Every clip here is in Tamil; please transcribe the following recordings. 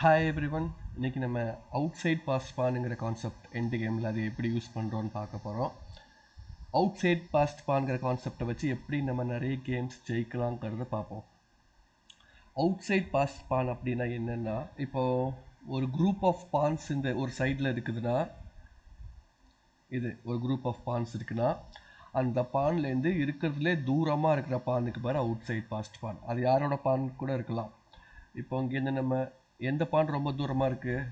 ஹாய் எவ்ரி ஒன் இன்னைக்கு நம்ம அவுட் சைட் பாஸ் பானுங்கிற கான்செப்ட் எண்டு கேமில் அது எப்படி யூஸ் பண்ணுறோன்னு பார்க்க போகிறோம் அவுட் சைட் பாஸ் பான்கிற கான்செப்டை வச்சு எப்படி நம்ம நிறைய கேம்ஸ் ஜெயிக்கலாங்கிறத பார்ப்போம். அவுட் சைட் பாஸ்ட் பான் அப்படின்னா என்னென்னா இப்போது ஒரு குரூப் ஆஃப் பான்ஸ் இந்த ஒரு சைடில் இருக்குதுன்னா இது ஒரு குரூப் ஆஃப் பான்ஸ் இருக்குன்னா அந்த பான்லேருந்து இருக்கிறதுலே தூரமாக இருக்கிற பானுக்கு பேர் அவுட் சைட் பாஸ்ட் பான் அது யாரோட பான் கூட இருக்கலாம். இப்போ இங்கேருந்து நம்ம எந்த பான் ரொம்ப தூரமாக இருக்குது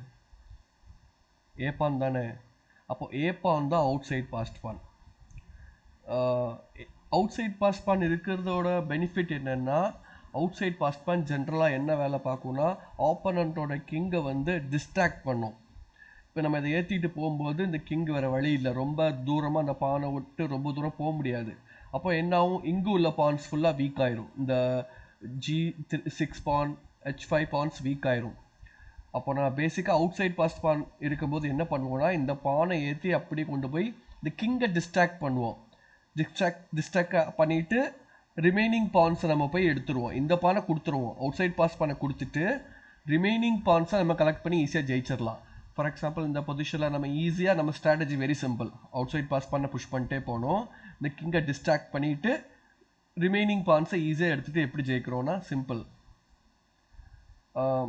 ஏ பான் தானே. அப்போ ஏ பான் தான் outside passed pawn. Outside passed pawn இருக்கிறதோட பெனிஃபிட் என்னென்னா அவுட் சைட் பாஸ்ட் பான் ஜென்ரலாக என்ன வேலை பார்க்கும்னா ஆப்பனண்ட்டோட கிங்கை வந்து டிஸ்ட்ராக்ட் பண்ணும். இப்போ நம்ம இதை ஏற்றிட்டு போகும்போது இந்த கிங் வேறு வழி இல்லை. ரொம்ப தூரமாக அந்த பானை விட்டு ரொம்ப தூரம் போக முடியாது. அப்போ என்ன ஆகும்? இங்கு உள்ள பான்ஸ் ஃபுல்லாக வீக் ஆயிரும். இந்த G six pawn H five pawns weak ஆயிரும். அப்போ நான் பேசிக்காக அவுட் சைட் பாஸ்ட் பான் இருக்கும்போது என்ன பண்ணுவோன்னா இந்த பானை ஏற்றி அப்படி கொண்டு போய் இந்த கிங்கை டிஸ்ட்ராக்ட் பண்ணுவோம். டிஸ்ட்ராக்ட் டிஸ்ட்ராக்ட் பண்ணிவிட்டு ரிமைனிங் பான்ஸை நம்ம போய் எடுத்துருவோம். இந்த பானை கொடுத்துருவோம். அவுட் சைட் பாஸ் பானை கொடுத்துட்டு ரிமைனிங் பான்ஸை நம்ம கலெக்ட் பண்ணி ஈஸியாக ஜெயிச்சிடலாம் ஃபார் எக்ஸாம்பிள் இந்த பொசிஷனில் நம்ம ஈஸியாக நம்ம strategy very simple outside pass பண்ண புஷ் பண்ணிட்டே போனோம். இந்த கிங்கை டிஸ்ட்ராக்ட் பண்ணிவிட்டு ரிமைனிங் பான்ஸை ஈஸியாக எடுத்துகிட்டு எப்படி ஜெயிக்கிறோன்னா சிம்பிள் Um,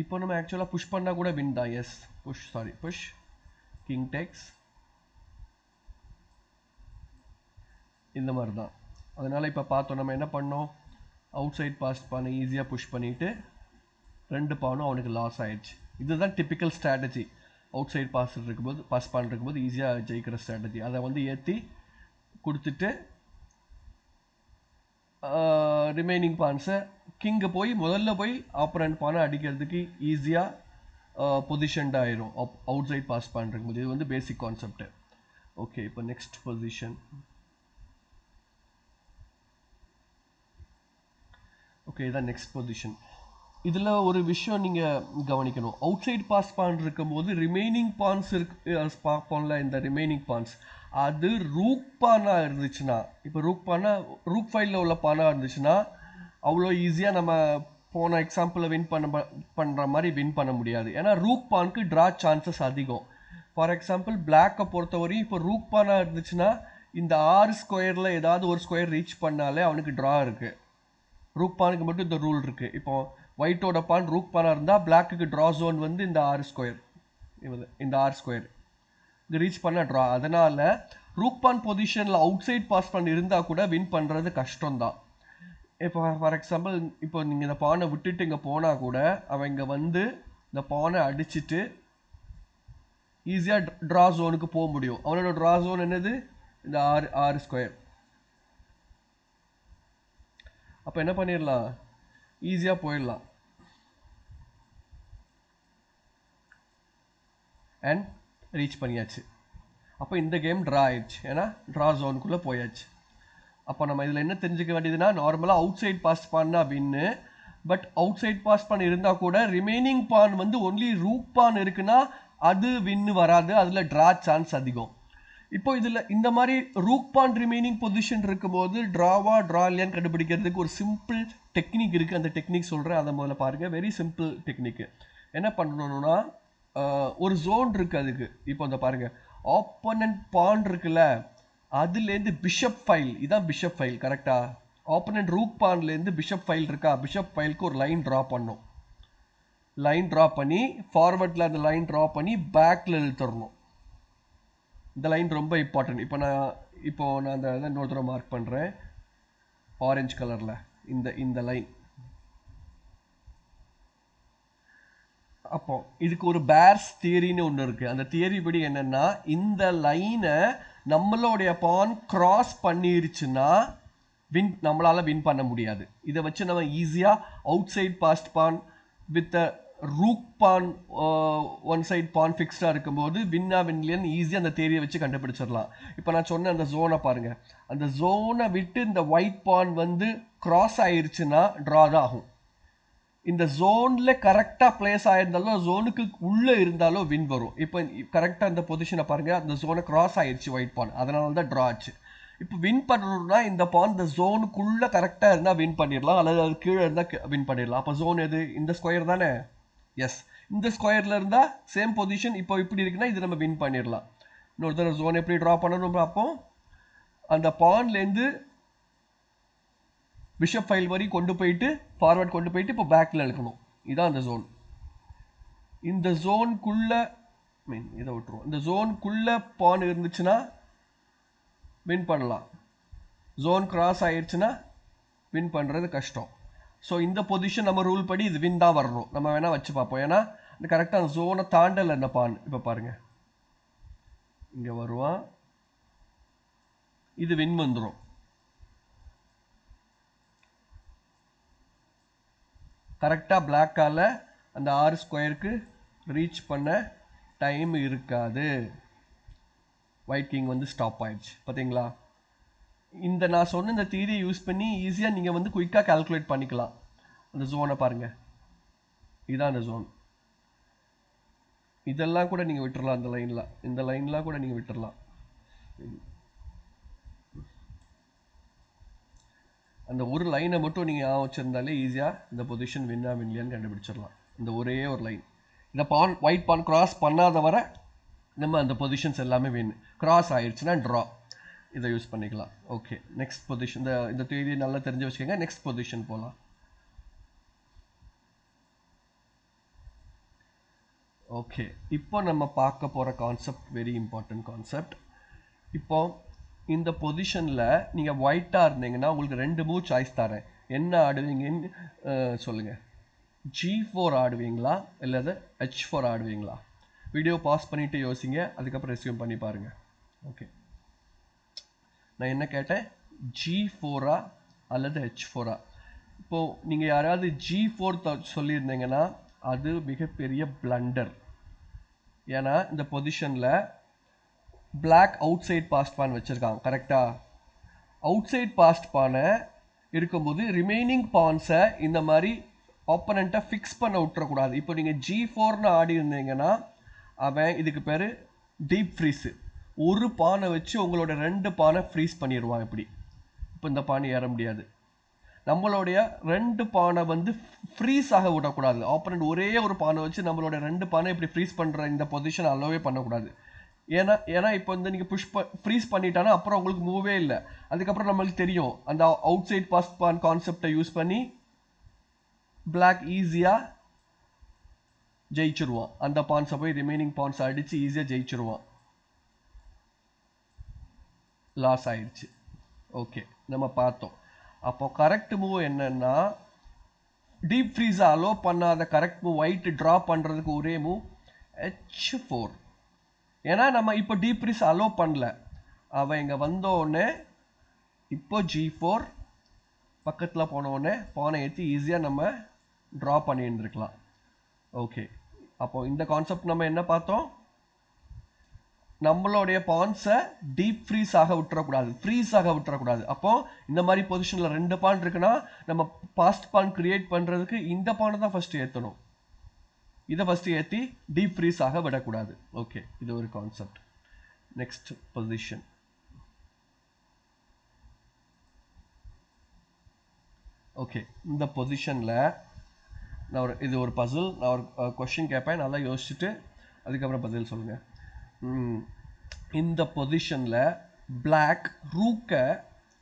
இப்போ நம்ம ஆக்சுவலாக புஷ் பண்ணால் கூட வின் தான். Yes push sorry push king takes இந்த மாதிரி தான். அதனால் இப்போ பார்த்தோம் நம்ம என்ன பண்ணோம்? அவுட் சைட் பாஸ்ட் பண்ணி ஈஸியாக புஷ் பண்ணிவிட்டு ரெண்டு பானும் அவனுக்கு லாஸ் ஆகிடுச்சு இதுதான் typical strategy outside pass இருக்கும்போது பாஸ் பான் போது ஈஸியாக ஜெயிக்கிற ஸ்ட்ராட்டஜி அதை வந்து ஏற்றி கொடுத்துட்டு uh, ரிமைனிங் பான்ஸை கிங்கு போய் முதல்ல போய் ஆப்பரண்ட் பானை அடிக்கிறதுக்கு ஈஸியாக பொசிஷன்ட் ஆயிரும். அவுட் சைட் பாஸ் பண்ணுறதுக்கு இது வந்து பேசிக் கான்செப்ட் ஓகே இப்போ நெக்ஸ்ட் பொசிஷன் ஓகே இதான் நெக்ஸ்ட் பொசிஷன் இதில் ஒரு விஷயம் நீங்கள் கவனிக்கணும். அவுட் சைட் பாஸ் பான் இருக்கும்போது ரிமைனிங் பான்ஸ் இருக்கு பார்ப்போம்ல இந்த ரிமைனிங் பான்ஸ் அது ரூக் பானாக இருந்துச்சுன்னா இப்போ ரூக் பானா ரூக் ஃபைலில் உள்ள பானாக இருந்துச்சுன்னா அவ்வளோ ஈஸியாக நம்ம போன எக்ஸாம்பிளில் வின் பண்ண பண்ணுற மாதிரி வின் பண்ண முடியாது. ஏன்னா ரூக் பானுக்கு ட்ரா சான்சஸ் அதிகம் ஃபார் எக்ஸாம்பிள் பிளாக்கை பொறுத்தவரையும் இப்போ ரூக் பானாக இருந்துச்சுன்னா இந்த ஆறு ஸ்கொயரில் ஏதாவது ஒரு ஸ்கொயர் ரீச் பண்ணாலே அவனுக்கு ட்ரா இருக்குது ரூக் பானுக்கு மட்டும் இந்த ரூல் இருக்குது இப்போ ஒயிட்டோட பான் ரூக் பானாக இருந்தால் பிளாக்குக்கு ட்ரா ஜோன் வந்து இந்த ஆறு ஸ்கொயர் இந்த ஆறு ஸ்கொயர் இது ரீச் பண்ண ட்ரா அதனால் ரூக் பான் பொசிஷனில் அவுட் சைட் பாஸ் பண்ணி இருந்தால் கூட வின் பண்ணுறது கஷ்டம்தான். இப்போ ஃபார் எக்ஸாம்பிள் இப்போ நீங்கள் இந்த பானை விட்டுட்டு இங்கே போனால் கூட அவன் இங்கே வந்து இந்த பானை அடிச்சுட்டு ஈஸியாக ட்ரா ஜோனுக்கு போக முடியும். அவனோட ட்ரா ஜோன் என்னது? இந்த ஆறு ஆறு ஸ்கொயர் அப்போ என்ன பண்ணிடலாம்? ஈஸியாக போயிடலாம். அண்ட் ரீச் பண்ணியாச்சு. அப்போ இந்த கேம் ட்ரா ஆயிடுச்சு. ஏன்னா ட்ரா ஜோனுக்குள்ளே போயாச்சு. அப்போ நம்ம இதில் என்ன தெரிஞ்சுக்க வேண்டியதுன்னா நார்மலாக outside pass பான்னா win but outside pass pawn இருந்தால் கூட ரிமைனிங் பான் வந்து ஒன்லி ரூக் பான் இருக்குன்னா அது வின்னு வராது. அதில் ட்ரா சான்ஸ் அதிகம். இப்போ இதில் இந்த மாதிரி ரூக் பான் ரிமைனிங் பொசிஷன் இருக்கும்போது ட்ராவா ட்ரா இல்லையான்னு கண்டுபிடிக்கிறதுக்கு ஒரு சிம்பிள் டெக்னிக் இருக்குது அந்த டெக்னிக் சொல்கிறேன் அதை முதல்ல பாருங்கள் வெரி சிம்பிள் டெக்னிக்கு என்ன பண்ணணும்னா ஒரு ஜோன் இருக்குது அதுக்கு. இப்போ அந்த பாருங்கள் ஆப்போனன்ட் பான் இருக்குல்ல அதுலேருந்து பிஷப் ஃபைல் இதான் பிஷப் ஃபைல் கரெக்டாக ஆப்போனன்ட் ரூக் பான்லேருந்து பிஷப் ஃபைல் இருக்கா? பிஷப் ஃபைலுக்கு ஒரு லைன் ட்ரா பண்ணும். லைன் ட்ரா பண்ணி ஃபார்வர்டில் அந்த லைன் ட்ரா பண்ணி பேக்கில் இழுத்துடணும். இந்த லைன் ரொம்ப இம்பார்ட்டன்ட் இப்போ நான் இப்போது நான் அந்த இதை இன்னொரு தடவை மார்க் பண்ணுறேன் ஆரஞ்சு கலரில் இந்த இந்த லைன் அப்போ இதுக்கு ஒரு பேர்ஸ் தியரின்னு ஒன்று இருக்குது அந்த தியரி படி என்னென்னா இந்த லைனை நம்மளுடைய பான் கிராஸ் பண்ணிருச்சுன்னா வின் நம்மளால் வின் பண்ண முடியாது. இதை வச்சு நம்ம ஈஸியாக outside passed pawn with rook pawn one side pawn ஃபிக்ஸ்டாக இருக்கும்போது வின்னா வின்லியன் ஈஸியாக அந்த தேரியை வச்சு கண்டுபிடிச்சிடலாம். இப்போ நான் சொன்ன அந்த ஜோனை பாருங்கள் அந்த ஜோனை விட்டு இந்த ஒயிட் பான் வந்து கிராஸ் ஆயிருச்சுன்னா ட்ரா தான் ஆகும். இந்த ஜோனில் கரெக்டாக பிளேஸ் ஆயிருந்தாலும் ஜோனுக்கு உள்ளே இருந்தாலும் வின் வரும். இப்போ கரெக்டாக இந்த பொசிஷனை பாருங்கள் அந்த ஜோனை கிராஸ் ஆயிடுச்சு ஒயிட் பான் அதனால தான் ட்ரா ஆச்சு. இப்போ வின் பண்ணணும்னா இந்த பான் இந்த ஜோனுக்குள்ளே கரெக்டாக இருந்தால் வின் பண்ணிடலாம் அல்லது அது கீழே இருந்தால் வின் பண்ணிடலாம். அப்போ ஜோன் எது? இந்த ஸ்கொயர் தானே? எஸ் இந்த ஸ்கொயரில் இருந்தால் சேம் பொசிஷன் இப்போ இப்படி இருக்குன்னா இது நம்ம வின் பண்ணிடலாம். இன்னொரு தடவை ஜோன் எப்படி ட்ரா பண்ணணும் அப்போ அந்த பான்லேருந்து பிஷப் ஃபைல் வரி கொண்டு போயிட்டு ஃபார்வர்ட் கொண்டு போயிட்டு இப்போ பேக்கில் இழுக்கணும். இதான் அந்த ஜோன் இந்த ஜோனுக்குள்ள மீன் இதை விட்டுருவோம். இந்த ஜோனுக்குள்ள பான் இருந்துச்சுன்னா வின் பண்ணலாம். ஜோன் கிராஸ் ஆயிடுச்சுன்னா வின் பண்ணுறது கஷ்டம். ஸோ இந்த பொசிஷன் நம்ம ரூல் படி இது வின் தான் வரணும். நம்ம வேணால் வச்சு பார்ப்போம். ஏன்னா இந்த கரெக்டாக அந்த ஜோனை தாண்டல இந்த பான் இப்போ பாருங்கள் இங்கே வருவான். இது வின் வந்துடும் கரெக்டாக பிளாக்கால் அந்த ஆறு ஸ்கொயருக்கு ரீச் பண்ண டைம் இருக்காது. ஒயிட் கிங் வந்து ஸ்டாப் ஆயிடுச்சு. பார்த்தீங்களா இந்த நான் சொன்ன இந்த தீரியை யூஸ் பண்ணி ஈஸியாக நீங்கள் வந்து குயிக்காக கால்குலேட் பண்ணிக்கலாம். அந்த ஜோனை பாருங்கள் இதுதான் அந்த ஜோன் இதெல்லாம் கூட நீங்கள் விட்டுறலாம் இந்த லைனில் இந்த லைன்லாம் கூட நீங்கள் விட்டுறலாம். அந்த ஒரு லைனை மட்டும் நீங்கள் ஞாபகம் வச்சுருந்தாலே ஈஸியாக இந்த பொசிஷன் வின்னா வின்லியான்னு கண்டுபிடிச்சிடலாம். இந்த ஒரே ஒரு லைன் இந்த பான் ஒயிட் பான் கிராஸ் பண்ணாத வர நம்ம அந்த பொசிஷன்ஸ் எல்லாமே வின் கிராஸ் ஆயிடுச்சுன்னா ட்ரா இதை யூஸ் பண்ணிக்கலாம். ஓகே நெக்ஸ்ட் பொசிஷன் இந்த இந்த தேதியை நல்லா தெரிஞ்சு வச்சுக்கோங்க. நெக்ஸ்ட் பொசிஷன் போகலாம் ஓகே இப்போ நம்ம பார்க்க போகிற கான்செப்ட் வெரி இம்பார்ட்டன்ட் கான்செப்ட் இப்போ இந்த பொசிஷனில் நீங்கள் ஒயிட்டாக இருந்தீங்கன்னா உங்களுக்கு ரெண்டு மூவ் சாய்ஸ் தரேன். என்ன ஆடுவீங்கன்னு சொல்லுங்கள் ஜி ஃபோர் ஆடுவீங்களா? இல்லது ஹெச் ஃபோர் ஆடுவீங்களா? வீடியோ பாஸ் பண்ணிவிட்டு யோசிங்க. அதுக்கப்புறம் ரெஸ்யூம் பண்ணி பாருங்க. ஓகே நான் என்ன கேட்டேன்? ஜி ஃபோரா அல்லது ஹெச் ஃபோரா இப்போது நீங்கள் யாராவது ஜி ஃபோர் சொல்லியிருந்தீங்கன்னா அது மிகப்பெரிய பிளண்டர் ஏன்னா இந்த பொசிஷனில் black outside passed pawn வச்சுருக்காங்க கரெக்டாக அவுட் சைட் பாஸ்ட் பானை இருக்கும்போது ரிமைனிங் பான்ஸை இந்த மாதிரி ஆப்பனண்ட்டை ஃபிக்ஸ் பண்ண விட்டுறக்கூடாது. இப்போ நீங்கள் ஜி ஃபோர்னு ஆடி இருந்தீங்கன்னா அவன் இதுக்கு பேர் டீப் ஃப்ரீஸு ஒரு பானை வச்சு உங்களோட ரெண்டு பானை ஃப்ரீஸ் பண்ணிடுவான் இப்படி. இப்போ இந்த பானை ஏற முடியாது. நம்மளுடைய ரெண்டு பானை வந்து ஃப்ரீஸ் ஆக விடக்கூடாது. ஆப்பனண்ட் ஒரே ஒரு பானை வச்சு நம்மளோட ரெண்டு பானை இப்படி ஃப்ரீஸ் பண்ணுற இந்த பொசிஷன் அலோவே பண்ணக்கூடாது. ஏன்னா ஏன்னா இப்போ வந்து நீங்கள் புஷ் ஃப்ரீஸ் பண்ணிட்டானா அப்புறம் உங்களுக்கு மூவே இல்லை. அதுக்கப்புறம் நம்மளுக்கு தெரியும். அந்த அவுட் சைட் பாஸ் பான் கான்செப்டை யூஸ் பண்ணி பிளாக் ஈஸியாக ஜெயிச்சிருவான். அந்த பான்ஸை போய் ரிமைனிங் பான்ஸ் அடித்து ஈஸியாக ஜெயிச்சிருவான். லாஸ் ஆயிடுச்சு ஓகே நம்ம பார்த்தோம். அப்போ கரெக்ட் மூவ் என்னன்னா டீப் ஃப்ரீஸை அலோ பண்ணாத கரெக்ட் மூவ் ஒயிட் ட்ரா பண்ணுறதுக்கு ஒரே மூவ் ஹெச் ஃபோர் ஏன்னா நம்ம இப்போ டீப் ஃப்ரீஸ் அலோ பண்ணல. அவன் இங்கே வந்தோடனே இப்போ ஜி ஃபோர் பக்கத்தில் போனோடனே பானை ஏற்றி ஈஸியாக நம்ம ட்ரா பண்ணியிருந்துருக்கலாம் ஓகே அப்போ இந்த கான்செப்ட் நம்ம என்ன பார்த்தோம்? நம்மளுடைய பான்ஸை டீப் ஃப்ரீஸ் ஆக விட்டுறக்கூடாது. ஃப்ரீஸ் ஆக விட்டுறக்கூடாது. அப்போ இந்த மாதிரி பொசிஷனில் ரெண்டு பான் இருக்குன்னா நம்ம பாஸ்ட் பான் கிரியேட் பண்ணுறதுக்கு இந்த பானை தான் ஃபஸ்ட்டு ஏற்றணும் இதை ஃபஸ்ட்டு ஏற்றி டீப் ஃப்ரீஸ் ஆக விடக்கூடாது. ஓகே இது ஒரு கான்செப்ட் நெக்ஸ்ட் பொசிஷன் ஓகே இந்த பொசிஷனில் நான் ஒரு இது ஒரு பசில் நான் ஒரு கொஷின் கேட்பேன். நல்லா யோசிச்சுட்டு அதுக்கப்புறம் பதில் சொல்லுங்கள் இந்த பொசிஷனில் பிளாக் ரூக்கை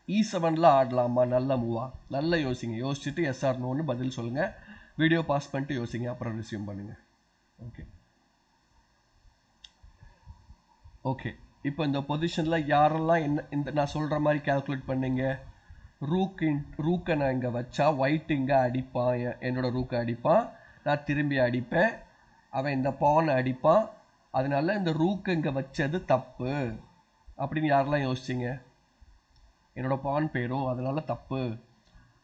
இ செவனில் ஆடலாமா? நல்ல மூவா நல்லா யோசிங்க. யோசிச்சுட்டு எஸ்ஆர் நோன்னு பதில் சொல்லுங்கள் வீடியோ பாஸ் பண்ணிட்டு யோசிங்க அப்புறம் ரிசீவ் பண்ணுங்கள் ஓகே ஓகே இப்போ இந்த பொசிஷனில் யாரெல்லாம் என்ன இந்த நான் சொல்கிற மாதிரி கால்குலேட் பண்ணீங்க? ரூக் ரூக்கை நான் இங்கே வச்சா ஒயிட் இங்கே அடிப்பான் எ- ரூக்கை அடிப்பான். நான் திரும்பி அடிப்பேன். அவன் இந்த பானை அடிப்பான். அதனால இந்த ரூக்கு இங்கே வச்சது தப்பு. அப்படின்னு யாரெல்லாம் யோசிச்சிங்க? என்னோடய பான் பேரும் அதனால் தப்பு.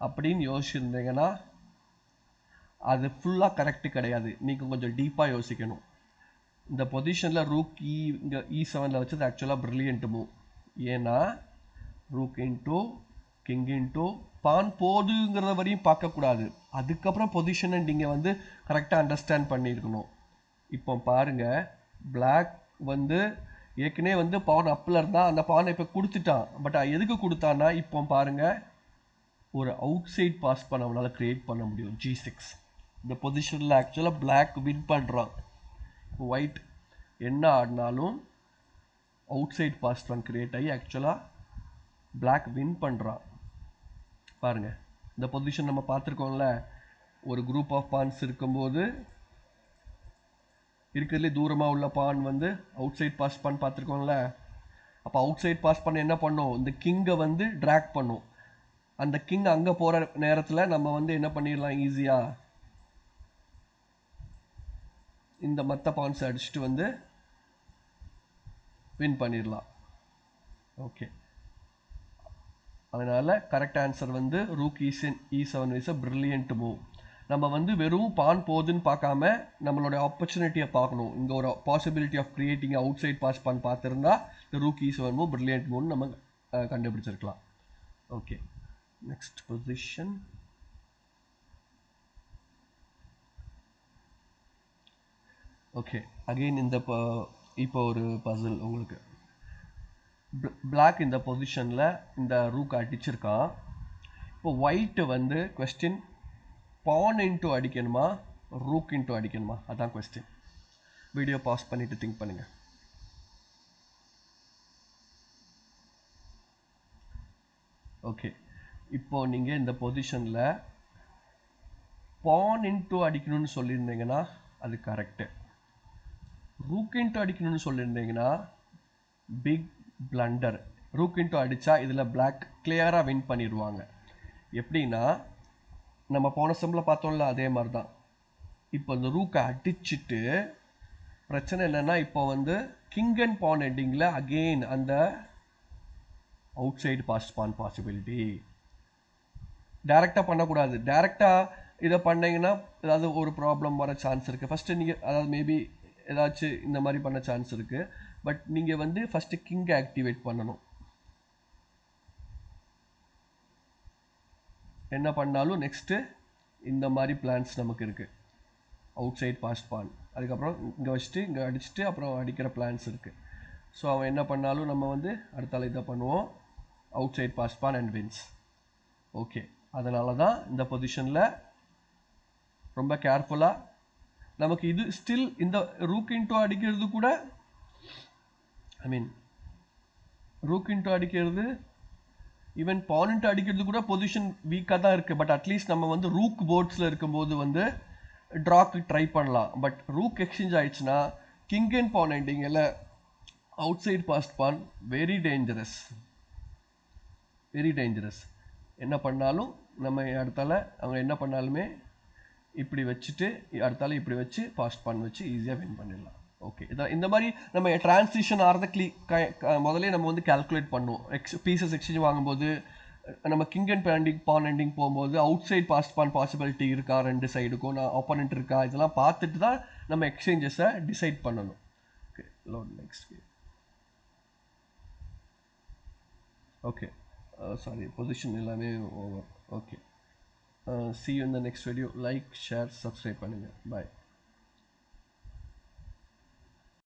அப்படின்னு யோசிச்சிருந்தீங்கன்னா அது ஃபுல்லாக கரெக்டு கிடையாது. நீங்கள் கொஞ்சம் டீப்பாக யோசிக்கணும். இந்த பொசிஷனில் ரூக் இ இங்கே இ செவனில் வச்சது ஆக்சுவலாக ப்ரில்லியன்ட் மூவ் ஏன்னா rook into king into pawn போதுங்கிறத வரையும் பார்க்கக்கூடாது. அதுக்கப்புறம் பொசிஷனை நீங்கள் வந்து கரெக்டாக அண்டர்ஸ்டாண்ட் பண்ணியிருக்கணும். இப்போ பாருங்க பிளாக் வந்து ஏற்கனவே வந்து பவன் அப்பில் இருந்தால் அந்த பானை இப்போ கொடுத்துட்டான். பட் எதுக்கு கொடுத்தான்னா இப்போ பாருங்கள் ஒரு அவுட் சைட் பாஸ் பண்ண அவனால் க்ரியேட் பண்ண முடியும். ஜி சிக்ஸ் இந்த பொசிஷனில் ஆக்சுவலாக பிளாக் வின் பண்ணுறான் ஒயிட் என்ன ஆடினாலும் outside pass one create ஆகி ஆக்சுவலாக பிளாக் வின் பண்ணுறான் பாருங்க இந்த பொசிஷன் நம்ம பார்த்துருக்கோம்ல ஒரு குரூப் ஆஃப் பான்ஸ் இருக்கும்போது இருக்கிறதுலே தூரமாக உள்ள பான் வந்து அவுட் சைட் பாஸ் பான் பார்த்துருக்கோம்ல அப்போ அவுட் சைட் பாஸ் பண்ண என்ன பண்ணும்? இந்த கிங்கை வந்து ட்ராக் பண்ணும். அந்த கிங் அங்கே போகிற நேரத்தில் நம்ம வந்து என்ன பண்ணிடலாம்? ஈஸியாக இந்த மற்ற பான்ஸ் அடிச்சுட்டு வந்து வின் பண்ணிடலாம். ஓகே அதனால் கரெக்ட் ஆன்சர் வந்து rook E Sen E seven is a brilliant move நம்ம வந்து வெறும் பான் போகுதுன்னு பார்க்காம நம்மளோட ஆப்பர்ச்சுனிட்டியை பார்க்கணும். இங்கே ஒரு possibility of creating outside pass pawn பார்த்துருந்தா இந்த rook E seven move brilliant மூவ்னு நம்ம கண்டுபிடிச்சிருக்கலாம். Okay next position okay again இந்த ப- இப்போ ஒரு பசில் உங்களுக்கு. பிளாக் இந்த பொசிஷனில் இந்த ரூக் அடிச்சிருக்கான் இப்போ ஒயிட்டு வந்து கொஸ்டின் பான் இன்ட்டு அடிக்கணுமா? ரூக் இன்ட்டு அடிக்கணுமா? அதான் கொஸ்டின் வீடியோ பாஸ் பண்ணிவிட்டு திங்க் பண்ணுங்கள் ஓகே இப்போ நீங்கள் இந்த பொசிஷனில் பான் இன்ட்டு அடிக்கணும்னு சொல்லியிருந்தீங்கன்னா அது கரெக்டு ரூக் இன்ட்டு அடிக்கணும்னு சொல்லியிருந்தீங்கன்னா பிக் பிளண்டர் ரூக் இன்ட்டு அடித்தா இதில் பிளாக் கிளியராக வின் பண்ணிடுவாங்க எப்படின்னா நம்ம போன செம்மில் பார்த்தோம்ல அதே மாதிரி தான் இப்போ இந்த ரூக்கை அடிச்சிட்டு பிரச்சனை என்னன்னா இப்போ வந்து கிங் அண்ட் பான் எண்டிங்கில் அகெயின் அந்த outside pass pawn possibility டேரெக்டாக பண்ணக்கூடாது. டேரெக்டாக இதை பண்ணிங்கன்னா ஏதாவது ஒரு ப்ராப்ளம் வர சான்ஸ் இருக்குது ஃபஸ்ட்டு நீங்கள் அதாவது மேபி ஏதாச்சும் இந்த மாதிரி பண்ண சான்ஸ் இருக்குது பட் நீங்கள் வந்து ஃபஸ்ட்டு கிங்கை ஆக்டிவேட் பண்ணணும். என்ன பண்ணாலும் நெக்ஸ்ட்டு இந்த மாதிரி பிளான்ஸ் நமக்கு இருக்குது அவுட் சைட் பாஸ் பான் அதுக்கப்புறம் இங்கே வச்சுட்டு இங்கே அடிச்சுட்டு அப்புறம் அடிக்கிற பிளான்ஸ் இருக்குது ஸோ அவன் என்ன பண்ணாலும் நம்ம வந்து அடுத்தால இதை பண்ணுவோம். Outside pass pawn and wins okay அதனால தான் இந்த பொசிஷனில் ரொம்ப கேர்ஃபுல்லாக நமக்கு இது ஸ்டில் இந்த ரூக் இன்டோ அடிக்கிறது கூட ஐ மீன் ரூக் இன்டோ அடிக்கிறது ஈவன் பாயிண்ட் அடிக்கிறது கூட பொசிஷன் வீக்காக தான் இருக்குது பட் அட்லீஸ்ட் நம்ம வந்து ரூக் போர்ட்ஸில் இருக்கும்போது வந்து ட்ராக்கு ட்ரை பண்ணலாம். பட் ரூக் எக்ஸ்சேஞ்ச் ஆயிடுச்சுன்னா king and pawn எண்டிங்கில் outside passed pawn very dangerous very dangerous என்ன பண்ணாலும் நம்ம அடுத்தால அவங்க என்ன பண்ணாலுமே இப்படி வச்சுட்டு அடுத்தால இப்படி வச்சு பாஸ்ட் பான் வச்சு ஈஸியாக வின் பண்ணிடலாம். ஓகே இதான் இந்த மாதிரி நம்ம டிரான்சிஷன் ஆகிறத க்ளீ முதலே நம்ம வந்து கால்குலேட் பண்ணுவோம். எக்ஸ் பீசஸ் எக்ஸ்சேஞ்ச் வாங்கும்போது நம்ம king and pending pawn ending போகும்போது outside passed pawn possibility இருக்கா ரெண்டு சைடுக்கும் நான் ஆப்போனண்ட் இருக்கா இதெல்லாம் பார்த்துட்டு தான் நம்ம எக்ஸ்சேஞ்சஸை டிசைட் பண்ணணும். Okay load next okay sorry position எல்லாமே ஓவர் ஓகே சி யூ இந்த next video like share subscribe பண்ணுங்கள் பாய்